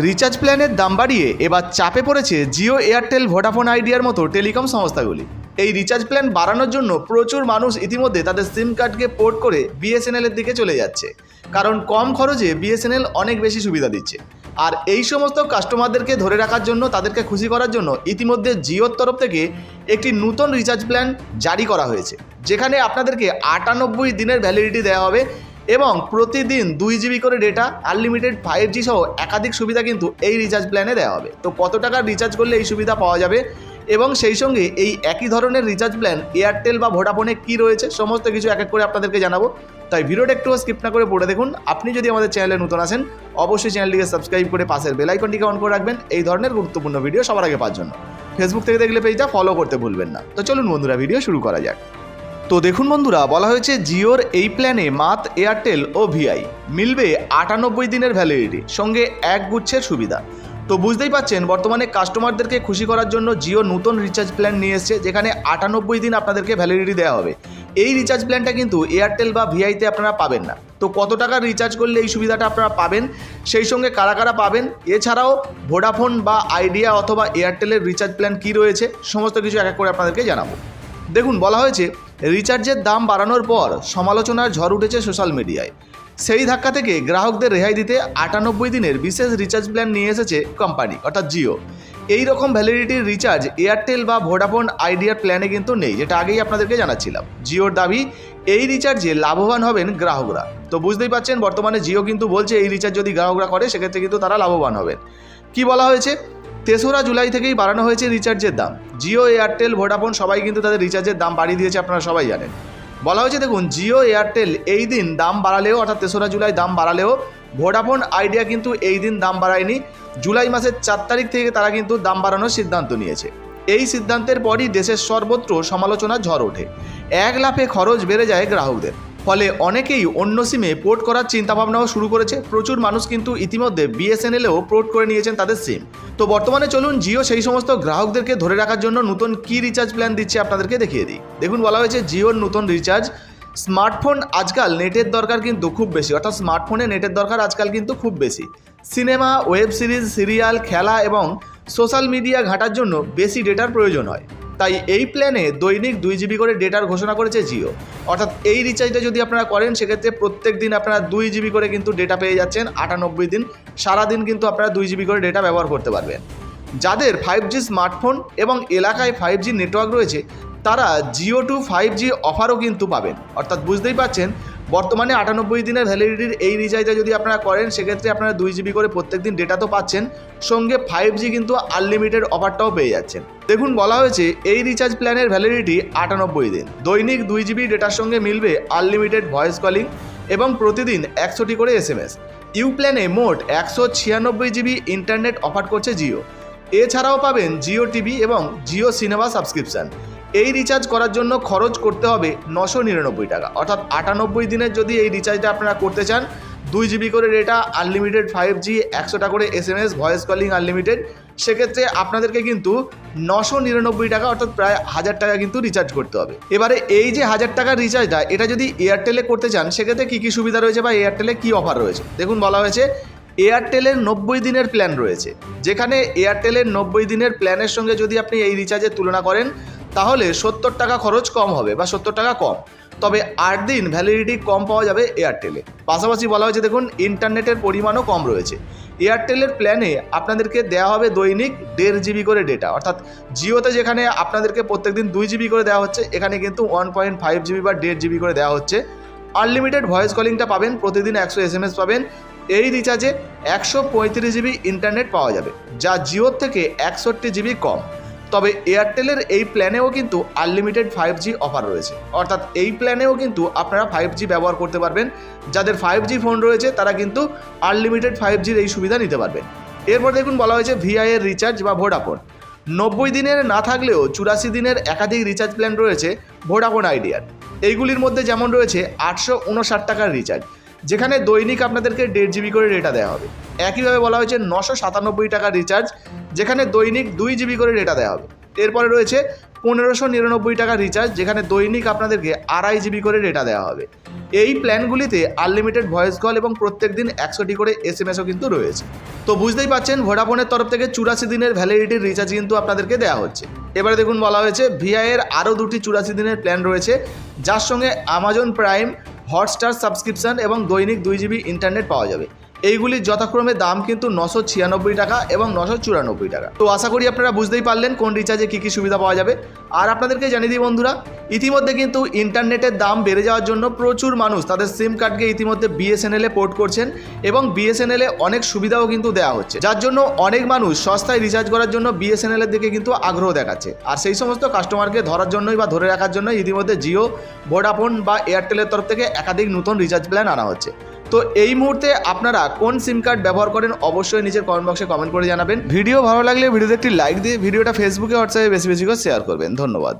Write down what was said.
Recharge প্ল্যানের দাম বাড়িয়ে এবার চাপে পড়েছে জিও এয়ারটেল ভোডাফোন আইডিয়ার মতো টেলিকম সংস্থাগুলি। এই রিচার্জ প্ল্যান বাড়ানোর জন্য প্রচুর মানুষ ইতিমধ্যে তাদের সিম কার্ডকে পোর্ট করে বিএসএনএল এর দিকে চলে যাচ্ছে। কারণ কম খরচে বিএসএনএল অনেক বেশি সুবিধা দিচ্ছে। আর এই সমস্ত কাস্টমারদেরকে ধরে রাখার জন্য, তাদেরকে খুশি করার জন্য ইতিমধ্যে জিওর তরফ থেকে একটি নতুন রিচার্জ প্ল্যান জারি করা হয়েছে। যেখানে আপনাদেরকে আটানব্বই দিনের ভ্যালিডিটি দেওয়া হবে এবং প্রতিদিন দুই জিবি করে ডেটা আনলিমিটেড ফাইভ জি সহ একাধিক সুবিধা কিন্তু এই রিচার্জ প্ল্যানে দেওয়া হবে। তো কত টাকার রিচার্জ করলে এই সুবিধা পাওয়া যাবে? এবং সেই সঙ্গে এই একই ধরনের রিচার্জ প্ল্যান এয়ারটেল বা ভোডাফোনে কী রয়েছে? সমস্ত কিছু এক এক করে আপনাদেরকে জানাব। তাই ভিডিওটা একটু স্কিপ না করে পড়ে দেখুন। আপনি যদি আমাদের চ্যানেলে নতুন আসেন, অবশ্যই চ্যানেলটিকে সাবস্ক্রাইব করে পাশের বেল আইকনটিকে অন করে রাখবেন। এই ধরনের গুরুত্বপূর্ণ ভিডিও সবার আগে পাওয়ার জন্য। ফেসবুক থেকে দেখলে পেজটা ফলো করতে ভুলবেন না। তো চলুন বন্ধুরা ভিডিও শুরু করা যাক। তো দেখুন বন্ধুরা, বলা হয়েছে জিওর এই প্ল্যানে মাত, এয়ারটেল ও ভিআই। মিলবে আটানব্বই দিনের ভ্যালিডিটি সঙ্গে এক গুচ্ছের সুবিধা। তো বুঝতেই পাচ্ছেন, বর্তমানে কাস্টমারদেরকে খুশি করার জন্য জিও নতুন রিচার্জ প্ল্যান নিয়ে এসছে, যেখানে আটানব্বই দিন আপনাদেরকে ভ্যালিডিটি দেওয়া হবে। এই রিচার্জ প্ল্যানটা কিন্তু এয়ারটেল বা ভিআইতে আপনারা পাবেন না। তো কত টাকা রিচার্জ করলে এই সুবিধাটা আপনারা পাবেন? সেই সঙ্গে কারা কারা পাবেন? এছাড়াও ভোডাফোন বা আইডিয়া অথবা এয়ারটেলের রিচার্জ প্ল্যান কী রয়েছে? সমস্ত কিছু এক এক করে আপনাদেরকে জানাব। দেখুন, বলা হয়েছে রিচার্জের দাম বাড়ানোর পর সমালোচনার ঝড় উঠেছে সোশ্যাল মিডিয়ায়। সেই ধাক্কা থেকে গ্রাহকদের রেহাই দিতে আটানব্বই দিনের বিশেষ রিচার্জ প্ল্যান নিয়ে এসেছে কোম্পানি, অর্থাৎ জিও। এই রকম ভ্যালিডিটির রিচার্জ এয়ারটেল বা ভোডাফোন আইডিয়ার প্ল্যানে কিন্তু নেই, যেটা আগেই আপনাদেরকে জানাচ্ছিলাম। জিওর দাবি, এই রিচার্জে লাভবান হবেন গ্রাহকরা। তো বুঝতেই পাচ্ছেন, বর্তমানে জিও কিন্তু বলছে, এই রিচার্জ যদি গ্রাহকরা করে, সেক্ষেত্রে কিন্তু তারা লাভবান হবেন। কি বলা হয়েছে? তেসরা জুলাই থেকেই বাড়ানো হয়েছে রিচার্জের দাম। জিও, এয়ারটেল, ভোডাফোন সবাই কিন্তু তাদের রিচার্জের দাম বাড়িয়ে দিয়েছে, আপনারা সবাই জানেন। বলা হয়েছে, দেখুন, জিও, এয়ারটেল এই দিন দাম বাড়ালেও, অর্থাৎ তেসরা জুলাই দাম বাড়ালেও, ভোডাফোন আইডিয়া কিন্তু এই দিন দাম বাড়ায়নি। জুলাই মাসের চার তারিখ থেকে তারা কিন্তু দাম বাড়ানোর সিদ্ধান্ত নিয়েছে। এই সিদ্ধান্তের পরই দেশের সর্বত্র সমালোচনা ঝড় ওঠে। এক লাফে খরচ বেড়ে যায় গ্রাহকদের। ফলে অনেকেই অন্য সিমে পোর্ট করার চিন্তাভাবনাও শুরু করেছে। প্রচুর মানুষ কিন্তু ইতিমধ্যে বিএসএনএলেও পোর্ট করে নিয়েছেন তাদের সিম। তো বর্তমানে চলুন জিও সেই সমস্ত গ্রাহকদেরকে ধরে রাখার জন্য নতুন কি রিচার্জ প্ল্যান দিচ্ছে আপনাদেরকে দেখিয়ে দিই। দেখুন, বলা হয়েছে জিওর নতুন রিচার্জ। স্মার্টফোন আজকাল নেটের দরকার কিন্তু খুব বেশি। অর্থাৎ স্মার্টফোনে নেটের দরকার আজকাল কিন্তু খুব বেশি। সিনেমা, ওয়েব সিরিজ, সিরিয়াল, খেলা এবং সোশ্যাল মিডিয়া ঘাটার জন্য বেশি ডেটার প্রয়োজন হয়। তাই এই প্ল্যানে দৈনিক দুই জিবি করে ডেটার ঘোষণা করেছে জিও অর্থাৎ এই রিচার্জটা যদি আপনারা করেন, সেক্ষেত্রে প্রত্যেক দিন আপনারা দুই জিবি করে কিন্তু ডেটা পেয়ে যাচ্ছেন। আটানব্বই দিন সারাদিন কিন্তু আপনারা দুই জিবি করে ডেটা ব্যবহার করতে পারবেন। যাদের ফাইভ জি স্মার্টফোন এবং এলাকায় ফাইভ জি নেটওয়ার্ক রয়েছে, তারা জিও টু ফাইভ জি অফারও কিন্তু পাবেন। অর্থাৎ বুঝতেই পাচ্ছেন বর্তমানে আটানব্বই দিনের ভ্যালিডিটির এই রিচার্জটা যদি আপনারা করেন, সেক্ষেত্রে আপনারা দুই জিবি করে প্রত্যেক দিন ডেটা তো পাচ্ছেন। সঙ্গে ফাইভ জি কিন্তু আনলিমিটেড অফারটাও পেয়ে যাচ্ছেন। দেখুন, বলা হয়েছে এই রিচার্জ প্ল্যানের ভ্যালিডিটি আটানব্বই দিন। দৈনিক দুই জিবি ডেটার সঙ্গে মিলবে আনলিমিটেড ভয়েস কলিং এবং প্রতিদিন একশোটি করে এস এম এস ইউ প্ল্যানে মোট একশো ছিয়ানব্বই জিবি ইন্টারনেট অফার করছে জিও এছাড়াও পাবেন জিও টিভি এবং জিও সিনেমা সাবস্ক্রিপশন এই রিচার্জ করার জন্য খরচ করতে হবে নশো নিরানব্বই টাকা। অর্থাৎ আটানব্বই দিনের যদি এই রিচার্জটা আপনারা করতে চান, দুই জিবি করে ডেটা আনলিমিটেড ফাইভ জি একশোটা করে S M S voice calling unlimited সেক্ষেত্রে আপনাদেরকে কিন্তু নশো নিরানব্বই টাকা অর্থাৎ প্রায় হাজার টাকা কিন্তু রিচার্জ করতে হবে। এবারে এই যে হাজার টাকার রিচার্জটা এটা যদি এয়ারটেলে করতে চান, সেক্ষেত্রে কী কী সুবিধা রয়েছে বা এয়ারটেলে কী অফার রয়েছে? দেখুন বলা হয়েছে এয়ারটেলের নব্বই দিনের প্ল্যান রয়েছে। যেখানে এয়ারটেলের নব্বই দিনের প্ল্যানের সঙ্গে যদি আপনি এই রিচার্জের তুলনা করেন তাহলে সত্তর টাকা খরচ কম হবে বা সত্তর টাকা কম। তবে আট দিন ভ্যালিডিটি কম পাওয়া যাবে এয়ারটেলে পাশাপাশি বলা হয়েছে, দেখুন ইন্টারনেটের পরিমাণও কম রয়েছে। এয়ারটেলের প্ল্যানে আপনাদেরকে দেওয়া হবে দৈনিক দেড় জিবি করে ডেটা অর্থাৎ জিওতে যেখানে আপনাদেরকে প্রত্যেকদিন দুই জিবি করে দেওয়া হচ্ছে, এখানে কিন্তু ওয়ান পয়েন্ট ফাইভ জিবি বা দেড় জিবি করে দেওয়া হচ্ছে। আনলিমিটেড ভয়েস কলিংটা পাবেন, প্রতিদিন একশো এস এম এস পাবেন। এই রিচার্জে একশো পঁয়ত্রিশ জিবি ইন্টারনেট পাওয়া যাবে, যা জিওর থেকে একষট্টি জিবি কম। তবে এয়ারটেলের এই প্ল্যানেও কিন্তু আনলিমিটেড ফাইভ জি অফার রয়েছে। অর্থাৎ এই প্ল্যানেও কিন্তু আপনারা ফাইভ জি ব্যবহার করতে পারবেন। যাদের ফাইভ জি ফোন রয়েছে, তারা কিন্তু আনলিমিটেড ফাইভ জির এই সুবিধা নিতে পারবেন। এরপর দেখুন বলা হয়েছে ভিআই এর রিচার্জ বা ভোডাফোন নব্বই দিনের না থাকলেও চুরাশি দিনের একাধিক রিচার্জ প্ল্যান রয়েছে ভোডাফোন আইডিয়ার এইগুলির মধ্যে যেমন রয়েছে আটশো উনষাট টাকার রিচার্জ যেখানে দৈনিক আপনাদেরকে দেড় জিবি করে ডেটা দেওয়া হবে। একইভাবে বলা হয়েছে নশো সাতানব্বই টাকা রিচার্জ যেখানে দৈনিক দুই জিবি করে ডেটা দেওয়া হবে। এরপরে রয়েছে পনেরোশো নিরানব্বই টাকা রিচার্জ যেখানে দৈনিক আপনাদেরকে আড়াই জিবি করে ডেটা দেওয়া হবে। এই প্ল্যানগুলিতে আনলিমিটেড ভয়েস কল এবং প্রত্যেক দিন একশোটি করে এস এম এসও কিন্তু রয়েছে। তো বুঝতেই পাচ্ছেন ভোডাফোনের তরফ থেকে চুরাশি দিনের ভ্যালিডিটির রিচার্জ কিন্তু আপনাদেরকে দেওয়া হচ্ছে। এবারে দেখুন বলা হয়েছে ভিআইয়ের আরও দুটি চুরাশি দিনের প্ল্যান রয়েছে। যার সঙ্গে আমাজন প্রাইম হটস্টার সাবস্ক্রিপশন এবং দৈনিক দুই জিবি ইন্টারনেট পাওয়া যাবে। এইগুলির যথাক্রমে দাম কিন্তু নশো ছিয়ানব্বই টাকা এবং নশো চুরানব্বই টাকা। তো আশা করি আপনারা বুঝতেই পারলেন কোন রিচার্জে কী কী সুবিধা পাওয়া যাবে। আর আপনাদেরকে জানিয়ে দিই বন্ধুরা, ইতিমধ্যে কিন্তু ইন্টারনেটের দাম বেড়ে যাওয়ার জন্য প্রচুর মানুষ তাদের সিম কার্ডকে ইতিমধ্যে বিএসএনএলে পোর্ট করছেন এবং বিএসএনএলে অনেক সুবিধাও কিন্তু দেওয়া হচ্ছে। যার জন্য অনেক মানুষ সস্তায় রিচার্জ করার জন্য বিএসএনএলের দিকে কিন্তু আগ্রহ দেখাচ্ছে। আর সেই সমস্ত কাস্টমারকে ধরার জন্যই বা ধরে রাখার জন্য ইতিমধ্যে জিও ভোডাফোন বা এয়ারটেলের তরফ থেকে একাধিক নতুন রিচার্জ প্ল্যান আনা হচ্ছে। তো এই মুহূর্তে আপনারা কোন সিম কার্ড ব্যবহার করেন অবশ্যই নিজের কমেন্ট বক্সে কমেন্ট করে জানাবেন। ভিডিও ভালো লাগলে ভিডিওতে একটি লাইক দিয়ে ভিডিওটা ফেসবুকে হোয়াটসঅ্যাপে বেশি বেশি করে শেয়ার করবেন। ধন্যবাদ।